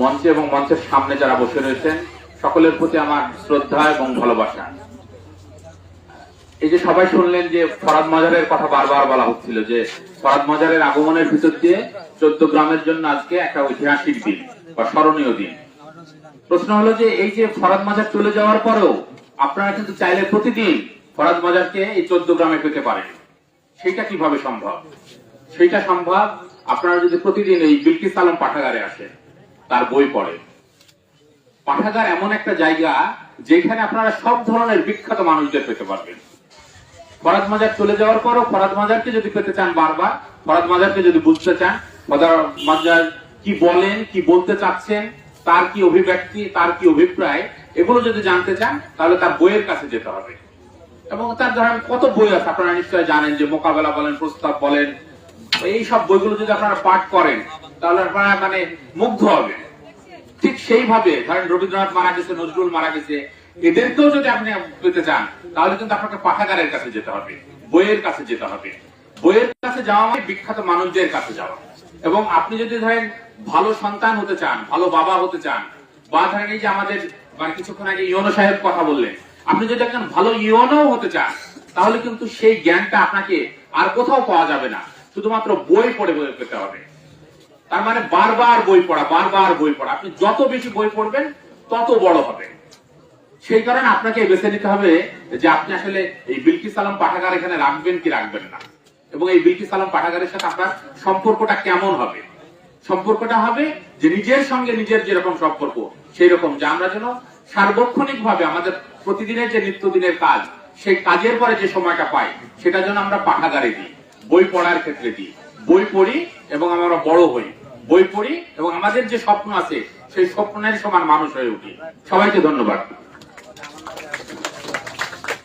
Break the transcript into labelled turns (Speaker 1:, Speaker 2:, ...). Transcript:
Speaker 1: মঞ্চে এবং মঞ্চের সামনে যারা বসে রয়েছেন, সকলের প্রতি আমার শ্রদ্ধা এবং ভালোবাসা। এই যে সবাই শুনলেন যে ফরাদ মাজারের কথা বারবার বলা হচ্ছিল যে ফরাদ মাজারের আগমনের ভিতর দিয়ে চোদ্দ গ্রামের জন্য আজকে একটা ঐতিহাসিক দিন বা স্মরণীয় দিন। প্রশ্ন হলো যে এই যে ফরাদ মাজার চলে যাওয়ার পরেও আপনারা কিন্তু চাইলে প্রতিদিন ফরাদ মাজারকে এই চোদ্দ গ্রামে পেতে পারেন। সেটা কীভাবে সম্ভব? সেইটা সম্ভব? আপনারা যদি প্রতিদিন এই বিলকিস আলম পাঠাগারে আসেন, তার বই পড়েন পাঠাগার এমন একটা জায়গা যেখানে আপনারা সব ধরনের বিখ্যাত মানুষদের পেতে পারবেন। ফরাদ মাজার চলে যাওয়ার পরও ফরাদ মাজারকে যদি পেতে চান বারবার, ফরাদ মাজারকে যদি বুঝতে চান, ফরাদ মাজার কি বলেন, কি বলতে চাচ্ছেন, তার কি অভিব্যক্তি, তার কি অভিপ্রায়, এগুলো যদি জানতে চান, তাহলে তার বইয়ের কাছে যেতে হবে। এবং তার ধরেন কত বই আছে, আপনারা নিশ্চয় জানেন যে মোকাবেলা বলেন, প্রস্তাব বলেন এই সব বইগুলো যদি আপনারা পাঠ করেন, তাহলে আপনারা মানে মুগ্ধ হবেন। ঠিক সেইভাবে ধরেন রবীন্দ্রনাথ মারা গেছে, নজরুল মারা গেছে, এদেরকেও যদি আপনি পেতে চান, তাহলে কিন্তু আপনাকে পাঠাগারের কাছে যেতে হবে, বইয়ের কাছে যেতে হবে। বইয়ের কাছে যাওয়া মানে বিখ্যাত মানুষদের কাছে যাওয়া। এবং আপনি যদি ধরেন ভালো সন্তান হতে চান, ভালো বাবা হতে চান, বা ধরেন এই যে আমাদের মানে কিছুক্ষণ আগে ইয়নো সাহেব কথা বললেন, আপনি যদি একজন ভালো ইয়নো হতে চান, তাহলে কিন্তু সেই জ্ঞানটা আপনাকে আর কোথাও পাওয়া যাবে না। শুধুমাত্র বই পড়ে বই পেতে হবে তার মানে বারবার বই পড়া, বারবার বই পড়া। আপনি যত বেশি বই পড়বেন, তত বড় হবে। সেই কারণে আপনাকে বেছে নিতে হবে যে আপনি আসলে এই বিলকিস আলম পাঠাগার এখানে রাখবেন কি রাখবেন না? এবং এই বিলকিস আলম পাঠাগারের সাথে আপনার সম্পর্কটা কেমন হবে? সম্পর্কটা হবে যে নিজের সঙ্গে নিজের যেরকম সম্পর্ক সেই রকম যে আমরা যেন সার্বক্ষণিক ভাবে আমাদের প্রতিদিনের যে নিত্যদিনের কাজ, সেই কাজের পরে যে সময়টা পাই, সেটা যেন আমরা পাঠাগারে দিই। বই পড়ার ক্ষেত্রে দিই বই পড়ি এবং আমরা বড় হই। বই পড়ি এবং আমাদের যে স্বপ্ন আছে, সেই স্বপ্নের সমান মানুষ হয়ে উঠি। সবাইকে ধন্যবাদ।